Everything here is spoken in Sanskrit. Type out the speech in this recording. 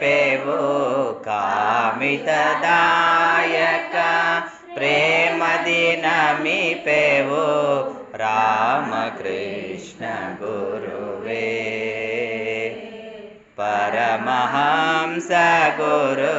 पेवो कामितदायक तदायक प्रेम रामकृष्ण गुरुवे परमहंस गुरु